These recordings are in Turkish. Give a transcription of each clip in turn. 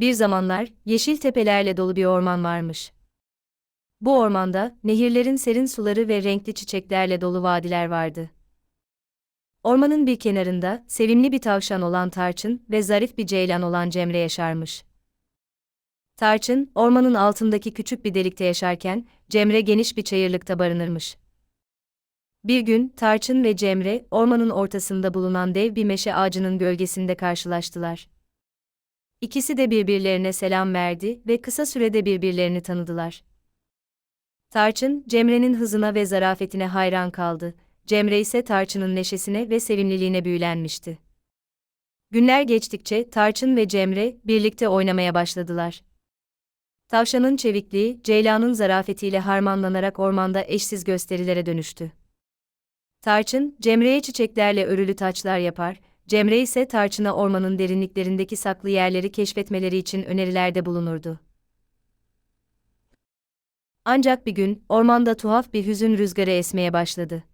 Bir zamanlar, yeşil tepelerle dolu bir orman varmış. Bu ormanda, nehirlerin serin suları ve renkli çiçeklerle dolu vadiler vardı. Ormanın bir kenarında, sevimli bir tavşan olan Tarçın ve zarif bir ceylan olan Cemre yaşarmış. Tarçın, ormanın altındaki küçük bir delikte yaşarken, Cemre geniş bir çayırlıkta barınırmış. Bir gün, Tarçın ve Cemre, ormanın ortasında bulunan dev bir meşe ağacının gölgesinde karşılaştılar. İkisi de birbirlerine selam verdi ve kısa sürede birbirlerini tanıdılar. Tarçın, Cemre'nin hızına ve zarafetine hayran kaldı. Cemre ise Tarçın'ın neşesine ve sevimliliğine büyülenmişti. Günler geçtikçe Tarçın ve Cemre birlikte oynamaya başladılar. Tavşanın çevikliği, Ceylan'ın zarafetiyle harmanlanarak ormanda eşsiz gösterilere dönüştü. Tarçın, Cemre'ye çiçeklerle örülü taçlar yapar, Cemre ise Tarçın'a ormanın derinliklerindeki saklı yerleri keşfetmeleri için önerilerde bulunurdu. Ancak bir gün, ormanda tuhaf bir hüzün rüzgarı esmeye başladı.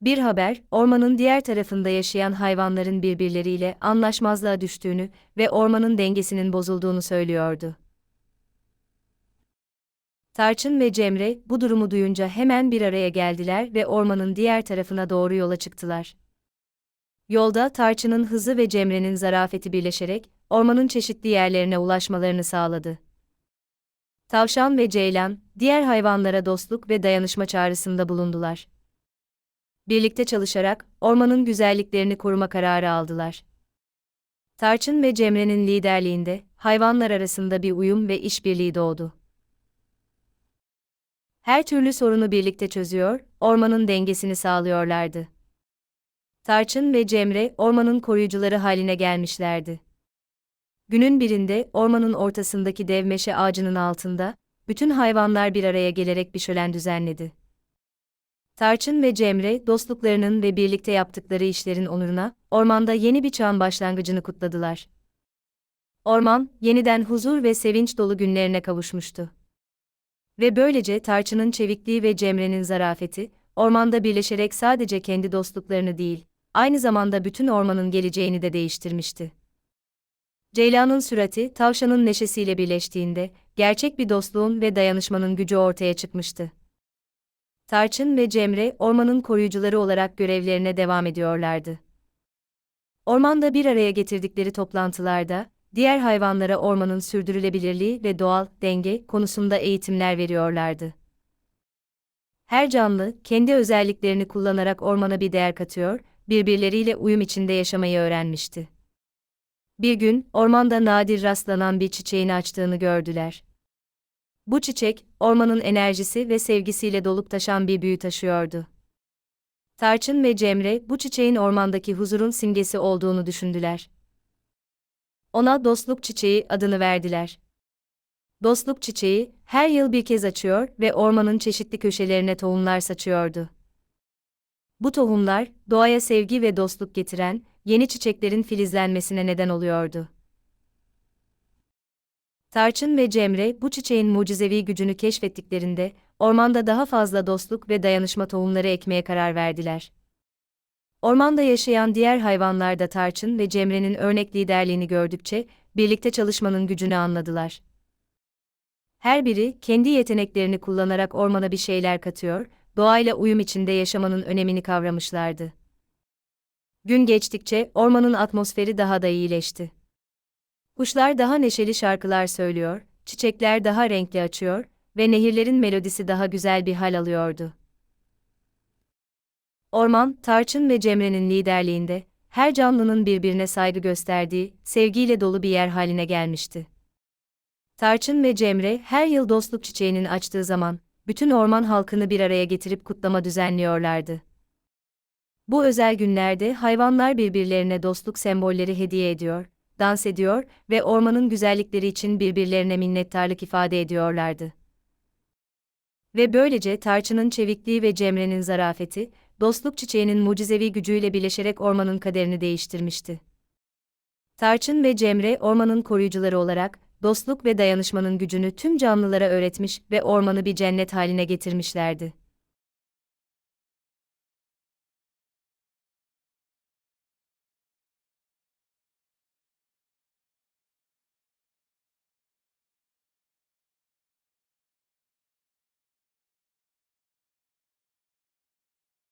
Bir haber, ormanın diğer tarafında yaşayan hayvanların birbirleriyle anlaşmazlığa düştüğünü ve ormanın dengesinin bozulduğunu söylüyordu. Tarçın ve Cemre bu durumu duyunca hemen bir araya geldiler ve ormanın diğer tarafına doğru yola çıktılar. Yolda Tarçın'ın hızı ve Cemre'nin zarafeti birleşerek ormanın çeşitli yerlerine ulaşmalarını sağladı. Tavşan ve Ceylan, diğer hayvanlara dostluk ve dayanışma çağrısında bulundular. Birlikte çalışarak ormanın güzelliklerini koruma kararı aldılar. Tarçın ve Cemre'nin liderliğinde hayvanlar arasında bir uyum ve işbirliği doğdu. Her türlü sorunu birlikte çözüyor, ormanın dengesini sağlıyorlardı. Tarçın ve Cemre ormanın koruyucuları haline gelmişlerdi. Günün birinde ormanın ortasındaki dev meşe ağacının altında bütün hayvanlar bir araya gelerek bir şölen düzenledi. Tarçın ve Cemre dostluklarının ve birlikte yaptıkları işlerin onuruna ormanda yeni bir çağın başlangıcını kutladılar. Orman yeniden huzur ve sevinç dolu günlerine kavuşmuştu. Ve böylece Tarçın'ın çevikliği ve Cemre'nin zarafeti ormanda birleşerek sadece kendi dostluklarını değil, aynı zamanda bütün ormanın geleceğini de değiştirmişti. Ceylan'ın sürati, tavşanın neşesiyle birleştiğinde, gerçek bir dostluğun ve dayanışmanın gücü ortaya çıkmıştı. Tarçın ve Cemre, ormanın koruyucuları olarak görevlerine devam ediyorlardı. Ormanda bir araya getirdikleri toplantılarda, diğer hayvanlara ormanın sürdürülebilirliği ve doğal denge konusunda eğitimler veriyorlardı. Her canlı, kendi özelliklerini kullanarak ormana bir değer katıyor, birbirleriyle uyum içinde yaşamayı öğrenmişti. Bir gün, ormanda nadir rastlanan bir çiçeğin açtığını gördüler. Bu çiçek, ormanın enerjisi ve sevgisiyle dolup taşan bir büyü taşıyordu. Tarçın ve Cemre, bu çiçeğin ormandaki huzurun simgesi olduğunu düşündüler. Ona dostluk çiçeği adını verdiler. Dostluk çiçeği, her yıl bir kez açıyor ve ormanın çeşitli köşelerine tohumlar saçıyordu. Bu tohumlar, doğaya sevgi ve dostluk getiren, yeni çiçeklerin filizlenmesine neden oluyordu. Tarçın ve Cemre bu çiçeğin mucizevi gücünü keşfettiklerinde ormanda daha fazla dostluk ve dayanışma tohumları ekmeye karar verdiler. Ormanda yaşayan diğer hayvanlar da Tarçın ve Cemre'nin örnek liderliğini gördükçe birlikte çalışmanın gücünü anladılar. Her biri kendi yeteneklerini kullanarak ormana bir şeyler katıyor, doğayla uyum içinde yaşamanın önemini kavramışlardı. Gün geçtikçe ormanın atmosferi daha da iyileşti. Kuşlar daha neşeli şarkılar söylüyor, çiçekler daha renkli açıyor ve nehirlerin melodisi daha güzel bir hal alıyordu. Orman, Tarçın ve Cemre'nin liderliğinde, her canlının birbirine saygı gösterdiği, sevgiyle dolu bir yer haline gelmişti. Tarçın ve Cemre her yıl dostluk çiçeğinin açtığı zaman, bütün orman halkını bir araya getirip kutlama düzenliyorlardı. Bu özel günlerde hayvanlar birbirlerine dostluk sembolleri hediye ediyor, dans ediyor ve ormanın güzellikleri için birbirlerine minnettarlık ifade ediyorlardı. Ve böylece Tarçın'ın çevikliği ve Cemre'nin zarafeti, dostluk çiçeğinin mucizevi gücüyle birleşerek ormanın kaderini değiştirmişti. Tarçın ve Cemre ormanın koruyucuları olarak, dostluk ve dayanışmanın gücünü tüm canlılara öğretmiş ve ormanı bir cennet haline getirmişlerdi.